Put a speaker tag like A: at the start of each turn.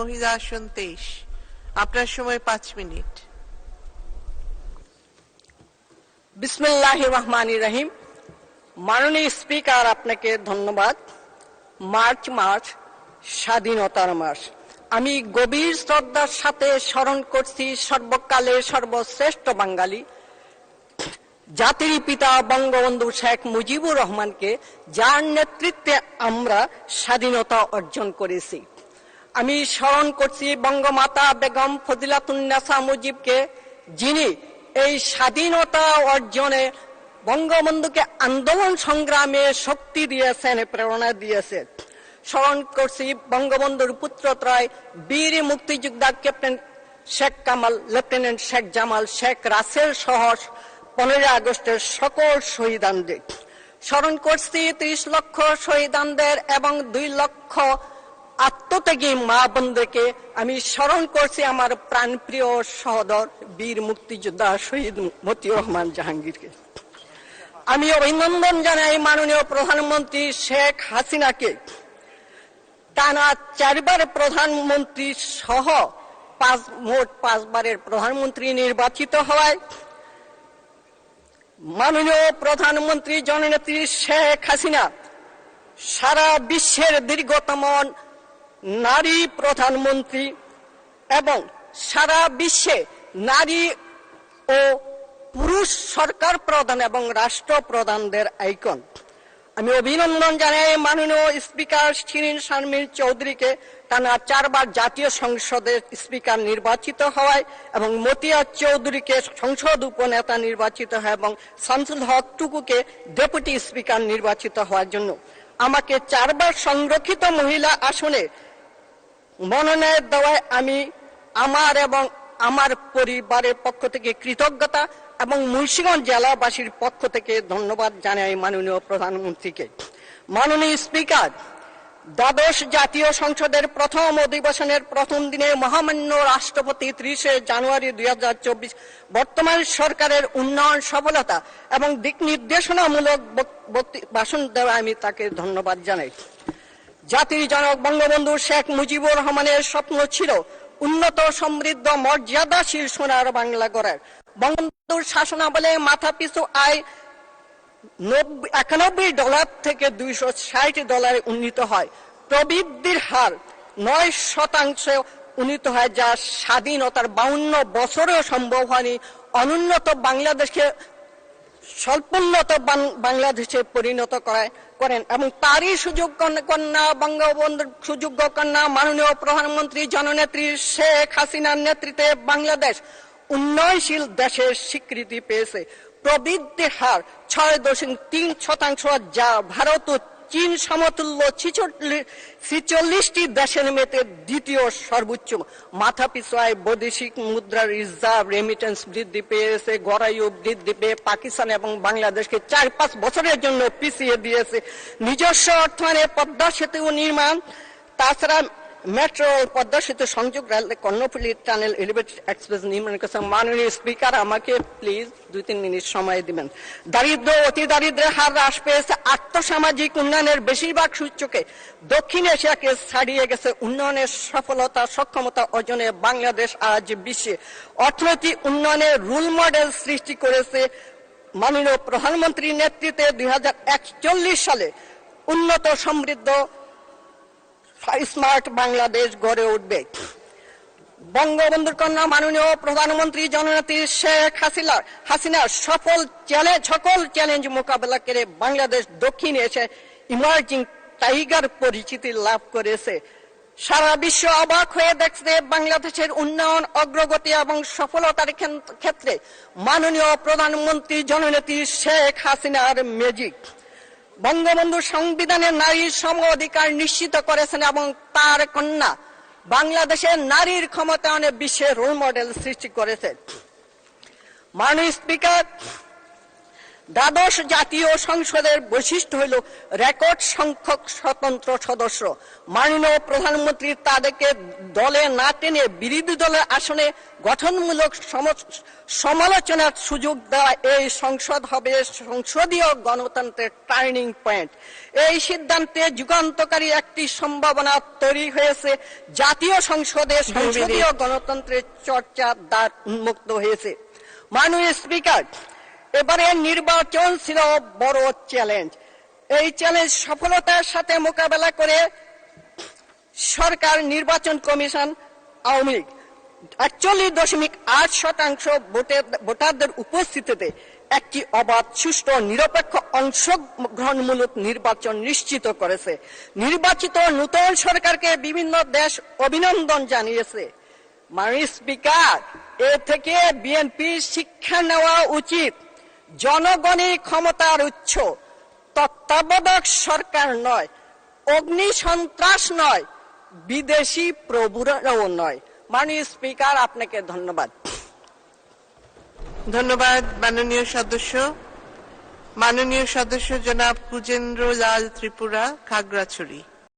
A: মহিলা আসন তেইশ। আপনার সময় পাঁচ মিনিট।
B: বিসমিল্লাহ রহমান রহিম। মাননীয় স্পিকার, আপনাকে ধন্যবাদ। মার্চ মাস, স্বাধীনতার মাস। আমি গভীর শ্রদ্ধার সাথে স্মরণ করছি সর্বকালের সর্বশ্রেষ্ঠ বাঙালি, জাতির পিতা বঙ্গবন্ধু শেখ মুজিবুর রহমানকে, যার নেতৃত্বে আমরা স্বাধীনতা অর্জন করেছি। আমি স্মরণ করছি বঙ্গমাতা বেগম ফজিলাতুন্নেসা মুজিবকে, যিনি এই স্বাধীনতা অর্জনে বঙ্গবন্ধুকে আন্দোলন সংগ্রামে শক্তি দিয়েছেন, প্রেরণা দিয়েছেন স্মরণ করছি বঙ্গবন্ধুর পুত্রত্রয় বীর মুক্তিযোদ্ধা ক্যাপ্টেন শেখ কামাল, লেফটেন্যান্ট শেখ জামাল, শেখ রাসেল সহ পনেরোই আগস্টের সকল শহীদানদের। স্মরণ করছি ত্রিশ লক্ষ শহীদানদের এবং দুই লক্ষ আত্মত্যাগী মা বোনদেরকে আমি স্মরণ করছি আমার প্রাণপ্রিয় সহদর বীর মুক্তিযোদ্ধা শহীদ মতিউর রহমান জাহাঙ্গীরকে। আমি অভিনন্দন জানাই মাননীয় প্রধানমন্ত্রী শেখ হাসিনাকে। টানা চারবার প্রধানমন্ত্রী সহ পাঁচ, মোট পাঁচবারের প্রধানমন্ত্রী নির্বাচিত হওয়ায় মাননীয় প্রধানমন্ত্রী জননেত্রী শেখ হাসিনা সারা বিশ্বের দীর্ঘতম নারী প্রধানমন্ত্রী এবং সারা বিশ্বে নারী ও পুরুষ সরকার প্রধান এবং রাষ্ট্র প্রধানদের আইকন। আমি অভিনন্দন জানাই মাননীয় স্পিকার শিরিন শারমিন চৌধুরীকে। টানা চারবার জাতীয় সংসদের স্পিকার নির্বাচিত হওয়ায় এবং মতিয়া চৌধুরীকে সংসদ উপনেতা নির্বাচিত হয় এবং শামসুল হক টুকুকে ডেপুটি স্পিকার নির্বাচিত হওয়ার জন্য। আমাকে চারবার সংরক্ষিত মহিলা আসনে মনোনয়ন দেওয়ায় আমি আমার এবং আমার পরিবারের পক্ষ থেকে কৃতজ্ঞতা এবং মুন্সিগঞ্জ জেলাবাসীর পক্ষ থেকে ধন্যবাদ জানাই মাননীয় প্রধানমন্ত্রীকে। মাননীয় স্পিকার, দ্বাদশ জাতীয় সংসদের প্রথম অধিবেশনের প্রথম দিনে মহামান্য রাষ্ট্রপতি ত্রিশে জানুয়ারি দুই হাজার চব্বিশ বর্তমান সরকারের উন্নয়ন সফলতা এবং দিক নির্দেশনামূলক ভাষণ দেওয়া আমি তাকে ধন্যবাদ জানাই। জাতির জনক বঙ্গবন্ধু শেখ মুজিবুর রহমানের স্বপ্ন ছিল উন্নত, সমৃদ্ধ, মর্যাদাশীল সোনার বাংলা গড়ার। বঙ্গবন্ধুর শাসনাবলে মাথা পিছু আয় একানব্বই ডলার থেকে দুইশো ষাট ডলারে উন্নীত হয়। প্রবৃদ্ধির হার নয় শতাংশ উন্নীত হয়, যা স্বাধীনতার বাউন্ন বছরেও সম্ভব হয়নি। অনুন্নত বাংলাদেশকে স্বল্পোন্নত বাংলাদেশে পরিণত করায়। করেন এবং তারই সুযোগ কন্যা, বঙ্গবন্ধুর সুযোগ্য কন্যা, মাননীয় প্রধানমন্ত্রী, জননেত্রী শেখ হাসিনার নেতৃত্বে বাংলাদেশ উন্নয়নশীল দেশের স্বীকৃতি পেয়েছে। প্রবৃদ্ধির হার ছয় দশমিক তিন শতাংশ যা ভারত ও চীন সমতুল্য ছিচল্লিশটি দেশের মেতে দ্বিতীয় সর্বোচ্চ। মাথা আয় বৈদেশিক মুদ্রার রিজার্ভ রেমিটেন্স বৃদ্ধি পেয়েছে, গড়াইও বৃদ্ধি পেয়ে পাকিস্তান এবং বাংলাদেশকে চার পাঁচ বছরের জন্য পিছিয়ে দিয়েছে। নিজস্ব অর্থায়নে পদ্মা সেতু নির্মাণ, তাছাড়া মেট্রো পদ্মা সেতু সংযোগ rail Karnaphuli tunnel elevated express নির্মাণ করেছে মাননীয় স্পিকার আমাকে প্লিজ দুই তিন মিনিট সময় দিবেন। দারিদ্র, অতি দারিদ্রের হার হ্রাস পেয়েছে আর্থসামাজিক উন্নয়নের বেশিরভাগ সূচকে। দক্ষিণ এশিয়াকে ছাড়িয়ে গেছে উন্নয়নের সফলতা, সক্ষমতা অর্জনে বাংলাদেশ আজ বিশ্বে অর্থনৈতিক উন্নয়নের রুল মডেল সৃষ্টি করেছে। মাননীয় প্রধানমন্ত্রীর নেতৃত্বে দুই হাজার একচল্লিশ সালে উন্নত সমৃদ্ধ স্মার্ট বাংলাদেশ গড়ে উঠবে। বঙ্গবন্ধুর কন্যা মাননীয় প্রধানমন্ত্রী জননেত্রী শেখ হাসিনা হাসিনার সফল চ্যালেঞ্জ সকল চ্যালেঞ্জ মোকাবেলা করে বাংলাদেশ দক্ষিণ এসে ইমার্জিং টাইগার পরিচিতি লাভ করেছে। সারা বিশ্ব অবাক হয়ে দেখছে বাংলাদেশের উন্নয়ন, অগ্রগতি এবং সফলতার ক্ষেত্রে মাননীয় প্রধানমন্ত্রী জননেত্রী শেখ হাসিনার ম্যাজিক বঙ্গবন্ধু সংবিধানে নারীর সম অধিকার নিশ্চিত করেছেন এবং তার কন্যা বাংলাদেশের নারীর ক্ষমতায়নে বিশ্বের রোল মডেল সৃষ্টি করেছে। মাননীয় স্পিকার দ্বাদশ জাতীয় সংসদের বৈশিষ্ট্য হইল রেকর্ড সংখ্যক স্বতন্ত্র সদস্য। মাননীয় প্রধানমন্ত্রী তাদেরকে দলে না টেনে বিরোধী দলের আসনে গঠনমূলক সমালোচনার সুযোগ দেওয়া এই সংসদ হবে সংসদীয় গণতন্ত্রের টার্নিং পয়েন্ট। এই সিদ্ধান্তে যুগান্তকারী একটি সম্ভাবনা তৈরি হয়েছে। জাতীয় সংসদে সংসদীয় গণতন্ত্রের চর্চা দ্বার উন্মুক্ত হয়েছে। মাননীয় স্পিকার এবারে নির্বাচন ছিল বড় চ্যালেঞ্জ এই চ্যালেঞ্জ সফলতার সাথে মোকাবেলা করে সরকার, নির্বাচন কমিশন, আওয়ামী লীগ একচল্লিশ দশমিক আট শতাংশ ভোটে- ভোটারদের উপস্থিতিতে একটি অবাধ, সুষ্ঠু নিরপেক্ষ অংশগ্রহণমূলক নির্বাচন নিশ্চিত করেছে। নির্বাচিত নূতন সরকারকে বিভিন্ন দেশ অভিনন্দন জানিয়েছে। মাননীয় স্পিকার, এ থেকে বিএনপি শিক্ষা নেওয়া উচিত। জনগণই ক্ষমতার উৎস। তত্ত্বাবধায়ক সরকার নয়, অগ্নি সন্ত্রাস নয়, বিদেশি প্রভুরাও নয়। মাননীয় স্পিকার, আপনাকে ধন্যবাদ।
A: ধন্যবাদ, মাননীয় সদস্য। মাননীয় সদস্য জনাব কুজেন্দ্র লাল ত্রিপুরা, খাগড়াছড়ি।